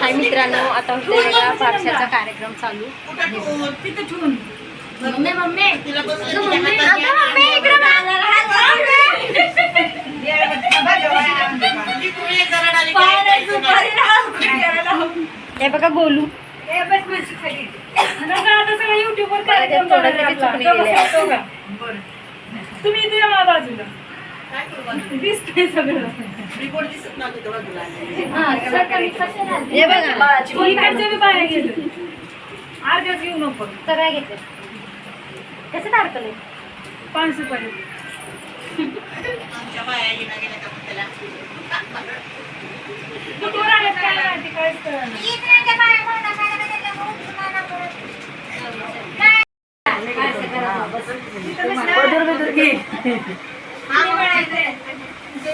हाय मित्रांनो आता होते बघा बारशाचा कार्यक्रम चालू. हे बघा गोलू. कार्यक्रम थोडं तरी. चुकली. तुम्ही इथे बाजूला? दिसतंय सगळं. हे बघा. इकडचे बी बाहेर गेले अर्ध्याच घेऊ नको. तर काय घेतलं? कसं काढतले पाच रुपये. कुठवर आल्यात काय माहिती? काहीच कळलं नाही.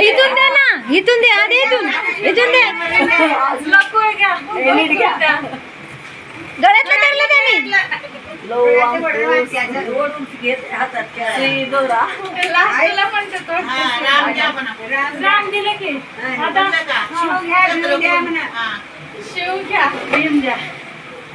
इथून दे ना इथून दे आधी इथून. इथून दे गळ्यातलं धरलं त्यांनी हा, राम घ्या म्हणा. राम दिले की. आता म्हणलं का?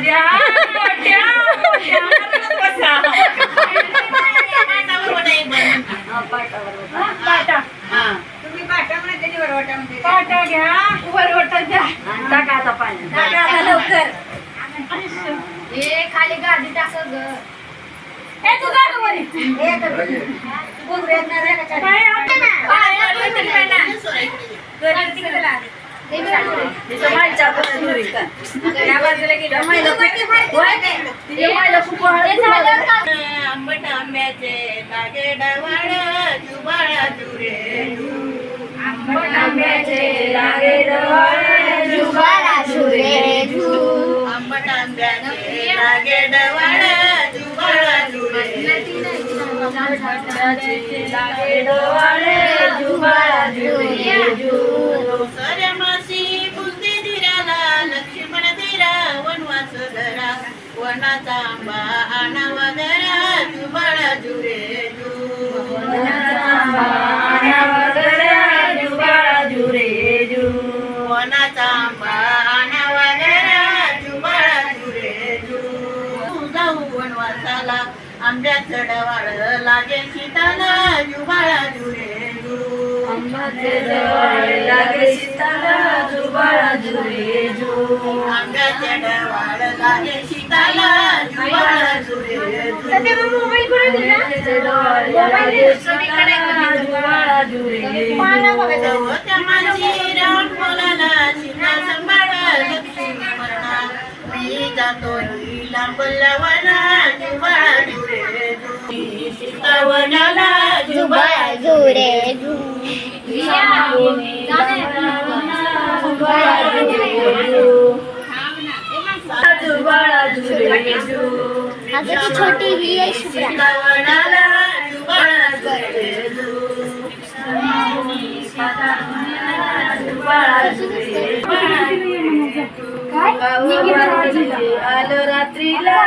द्या. हा, पाटा. पाटा घ्या. वरवटा द्या. टाका आता पाणी. खाली गाडी टाकत ग. आंबट आंब्याचे लागे डवाळ जुबाळा जुरे. आंबट आंब्याचे लागे आंबट आंब्याचे लागे डवाळ आंब्याचे लागे डोळे, जुबाळा जुरे जू. सऱ्या मासी बुद्धी दिराला लक्ष्मण दिरा वनवास धरा वनाचा आंबा आणावा घरा जुबाळा जुरे जू आणावा लागे शीताला जुबाळा जुरे जू आंब्याचे डोळे लागे शीताला, जुबाळा जुरे जू. आंब्याच्या डवाळ लागे शीताला जुबाळा जुरे जू आंब्याचे डोळे लागे शीताला, जुबाळा जुरे जू. त्या माझी राम बोलाला सीता सांभाळा लक्ष्मी म्हणा मी जातो लांब लवना जुबाळा जुरे जू सीतावनाला जुबाळा झुरे झू जुबाळा जुरे जू. अगं छोटी ही आहे आलो रात्रीला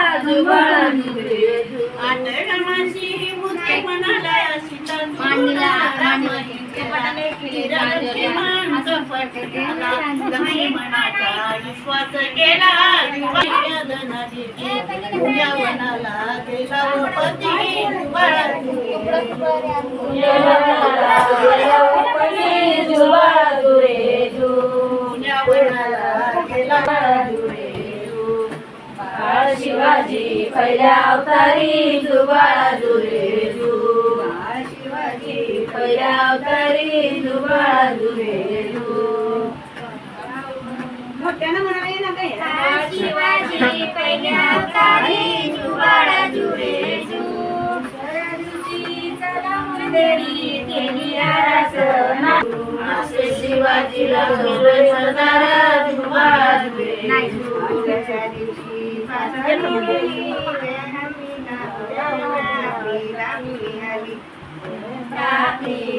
मनाला विश्वास केला गेला शिवाजी पहिल्या अवतारी जुबाळा जुरे शिवाजी पहिल्या अवतारी जुबाळा जुरे जु मोठ्यानं म्हणाले ना काही शिवाजी पहिल्या अवतारी जुबाडा जुरे जु देवी केली आरासना असे शिवाजीला सोडले सरदार जुबाळा जुरे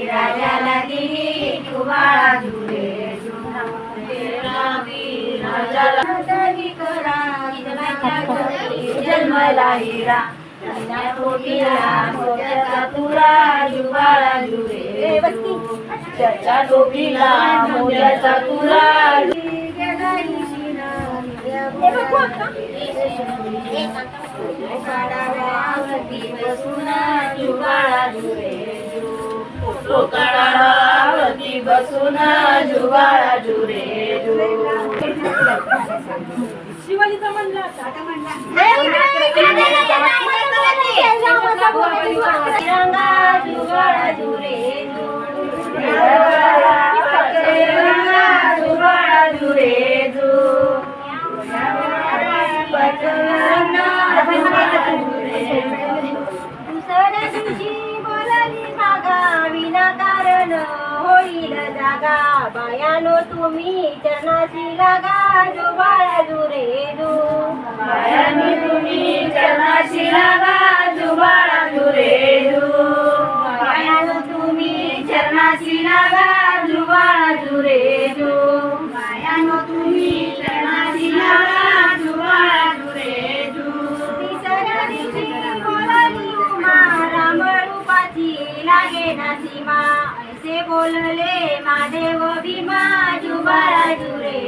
राजाला दिली जुबाळा जुरे जन्मला हिरा तुरा जुबाळा जुरे त्याच्या टोपीला मोत्याचा तुरा काढाव्यावरती बसून जुबाळा जुरे बसून जुबाळा जुरे शिवाजीचा म्हणला जागा बायानो तुम्ही चरणाची लागा जुबाळा जुरे जु पायानी तुम्ही चरणाशी लागा जुबाळा जुरे जु. पायानं तुम्ही चरणाशी लागा जुबाळा जुरे बोलले महादेव भीमा जुबाळा जुरे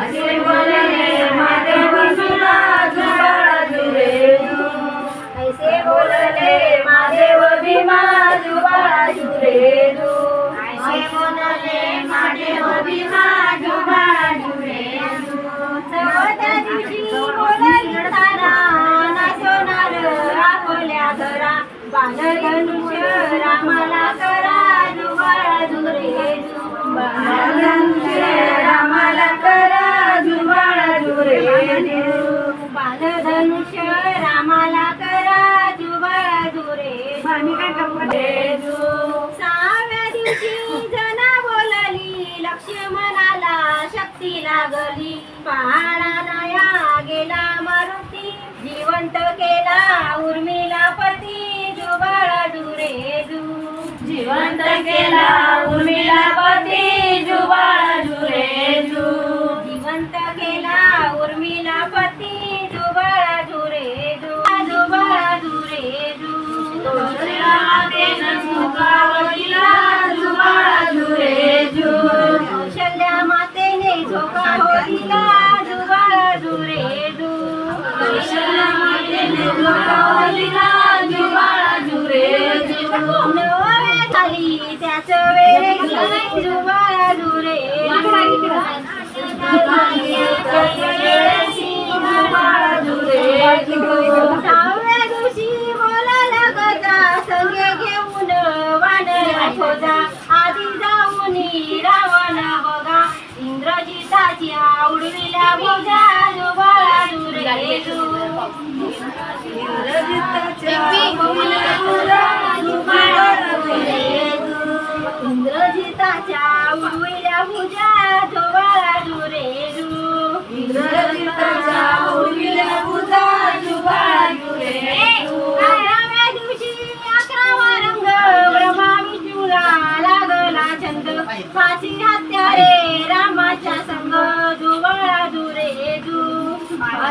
असे बोलले महादेव तुला जुबाळा जुरे ऐसे बोलले महादेव भीमा जुबाळा जुरे ऐसे बोलले महादेव भीमा जुरे चौथ्या दिवशी तारा नाचवणार आपल्या घरा बालधनुष्य रामाला करा जुबाळा जुरे जु बालधनुष्य रामाला करा जुबाळा जुरे बालधनुष्य रामाला करा जुबाळा जुरे सहाव्या दिवशी जना लक्ष्मणाला शक्ती लागली पहाडा या गेला मारुती जिवंत केला उर्मिला पती जुबाळा जुरे जू जिवंत केला उर्मिला पती जुबाळा जुरे जु. जिवंत केला उर्मिला पती जुबाळा जुरे जू जुबाळा जुरे जू दुसऱ्या मातेनं झोकावलीला जुबाळा. कौशल्या मातेने झोका होतीला जुबाळा कौशल्या मातेने जुबाळा. नवऱ्या त्याच वेळेस जुबाळा सहाव्या दिवशी बोलायला गजा संगे घेऊन खोजा आधी जाऊन इंद्रजिताची आवडविल्या भोजा जुबाळा जुरे जू इंद्रजिताच्या उडविल्या भुजा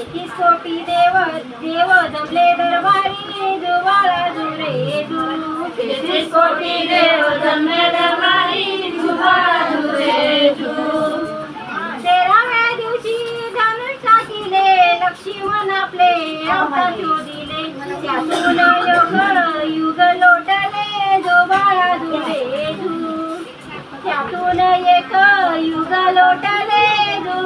दरबारी तेहतीस कोटी देव देव जमले दरबारी जुबाळा जुरे जू तेहतीस कोटी देव जन्मे दरबारी जुबाजू रे जू तेराव्या दिवशी धनुष टाकिले लक्ष्मण आपले अवतार दिले त्यातून योग युग लोटले जो बाळा जुरे जू त्यातून एक युग लोटले जो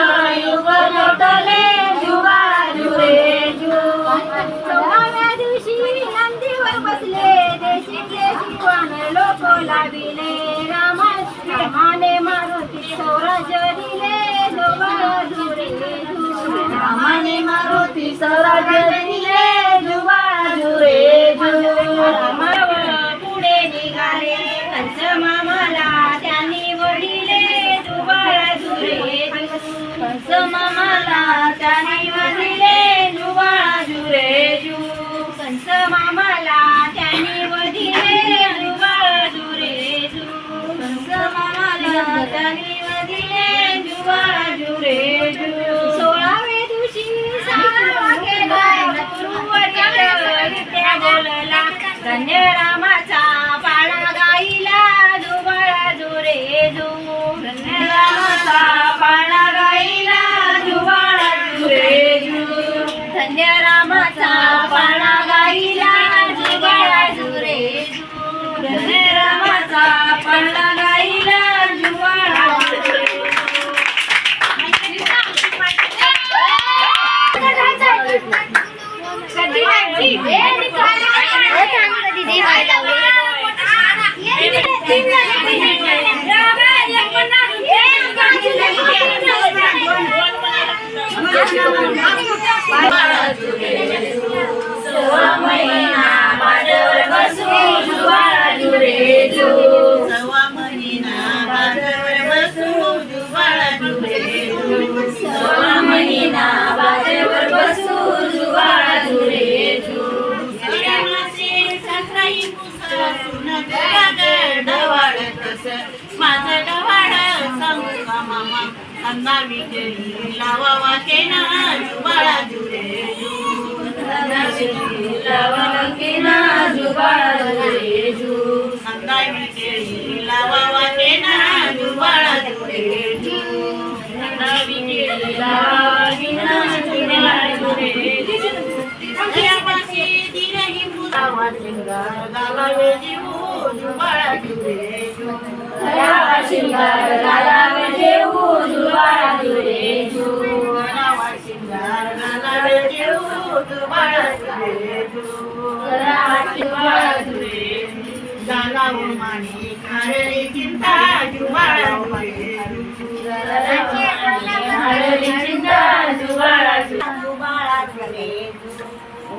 एक युग लोटले जुबाजू लोक लाविले रामाने Semua mengingat pada bersujud para. मामा अंगा विजयी लावावा केना जुबाळा जुरे जू. लवलकीना जुबाळा जुरे जू अंगा विजयी लावावा केना जुबाळा जुरे जू. अंगा विजयी लवलकीना जुबाळा जुरे जू गेल्या मासे दिरही मुसावा शिंगार गावावे जीवू जुबाळा शिंगार घालावे जेऊ जुबाळा जू शिंगार जू. शिंगार खारली चिंता चिंता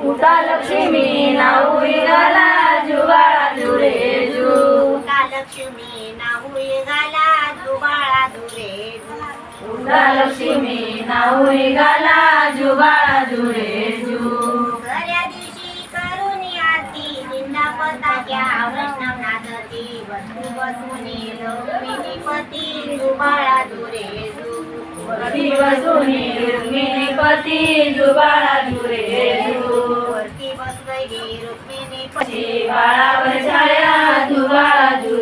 उठा लक्ष्मी नाऊ गाला जुबाळा जुरे जू लक्ष्मी गाला जुबाळा जुरे लक्ष्मी नाऊ गाला जुबाळा जुरे जू. खऱ्या दिवशी करून आरती निंदा पताक्या वैष्णवनाथती वस्तू बसुनी रुक्मिणी पती जुबाळा जुरे जू. पती वसुनी रुक्मिणी पती जुबाळा जुरे जू. वरती बसवली रुक्मिणी पती बाळावर छाया जुबाळा जुरे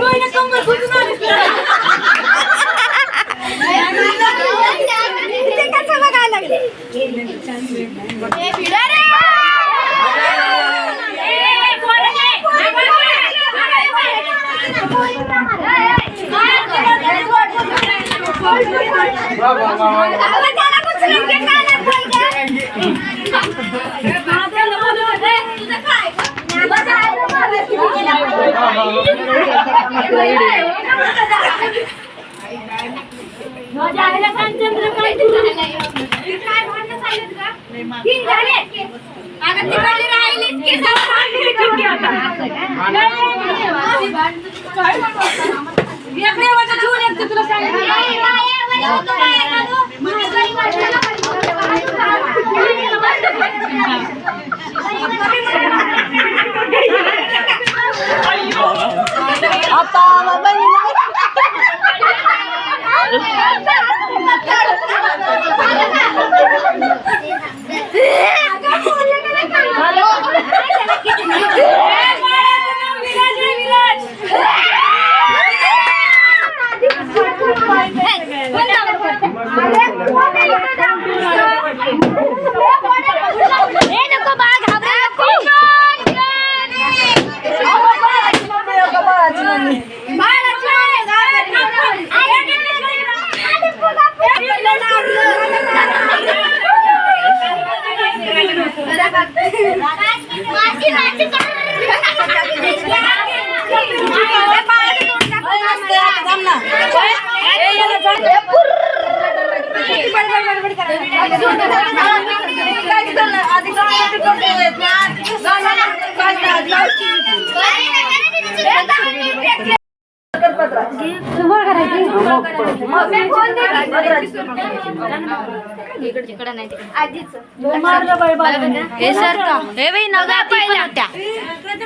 Ôi nó không mà cũng nói Yeah. इकडे नाही हे सर का हे बाई नव्या पण होत्या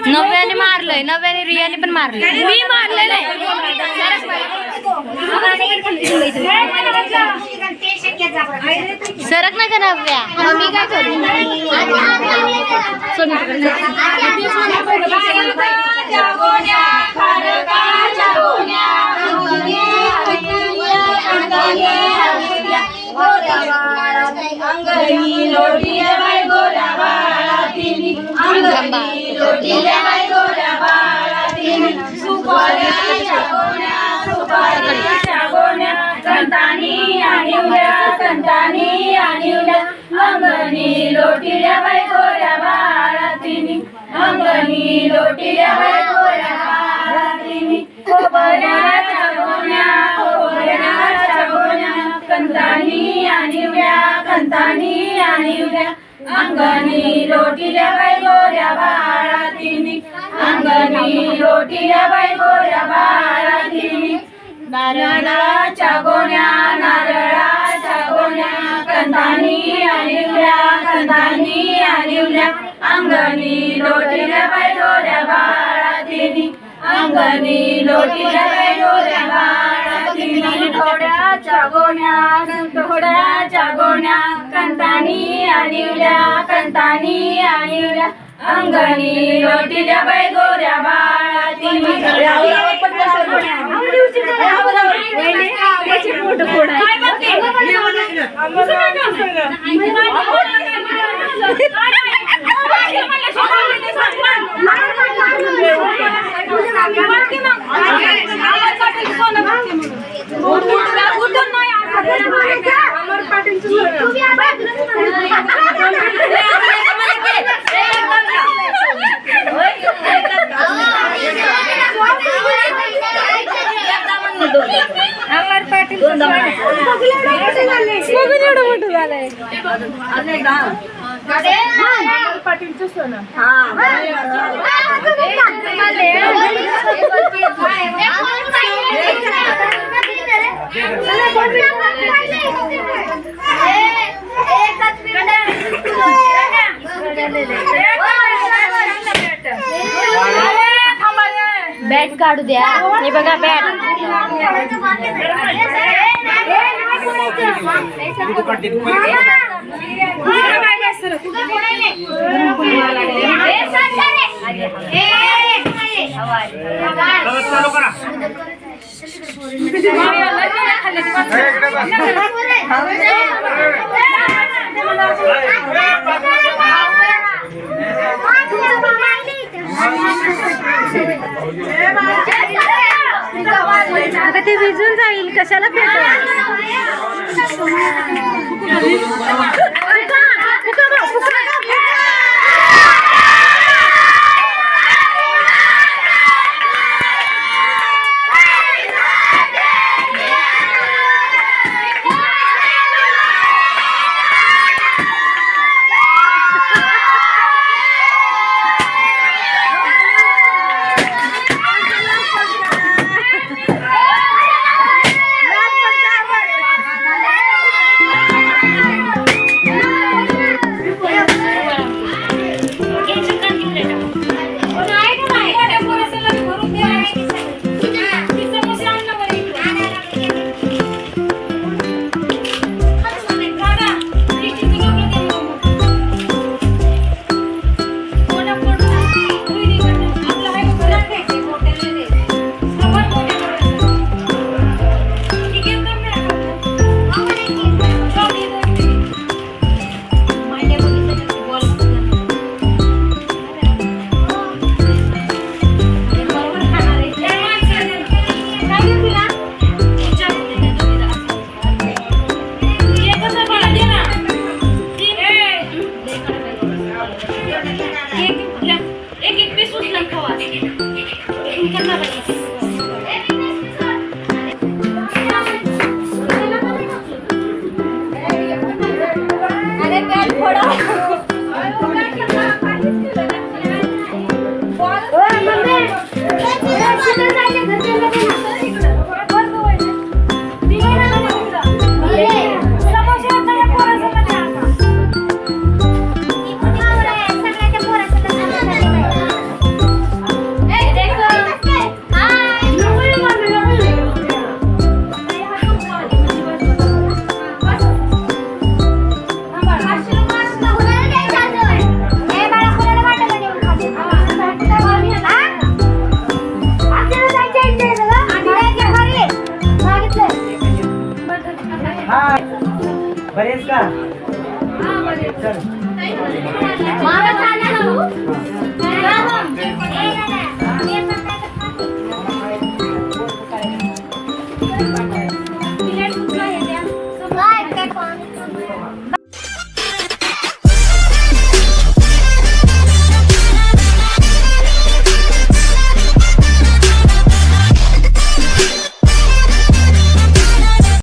नव्याने मारलंय नव्याने रियाने पण मारलंय. मी मारलंय नाही सरक नाही का नव्या. मी काय करू? कंतानी आणि उड्या कंतानी आणि उड्या अंगणी लोटिल्या बाई गोऱ्या बाळातिनी अंगणी लोटिल्या बाई गोऱ्या अंगणी लोटिल्या बाई गोऱ्या बाळा तिने अंगणी लोटिल्या बाई गोऱ्या बाळा तिने नारळाच्या गोण्या नारळाच्या गोण्या कंदानी आलिवल्या कंदानी आलिवल्या अंगणी लोटील्या बाई गोऱ्या बाळा तिने अंगणी लोटील्या बाई गोऱ्या बाळा थोड्या जागोण्या थोड्या जागोण्या कंतानी आणिवल्या कंतानी आणिवल्या. अंगणी लोटील्या बाय गोऱ्या बाळातिनी बॅट काढू द्या हे बघा बॅट कुठे अगं ते विजून जाईल कशाला भेट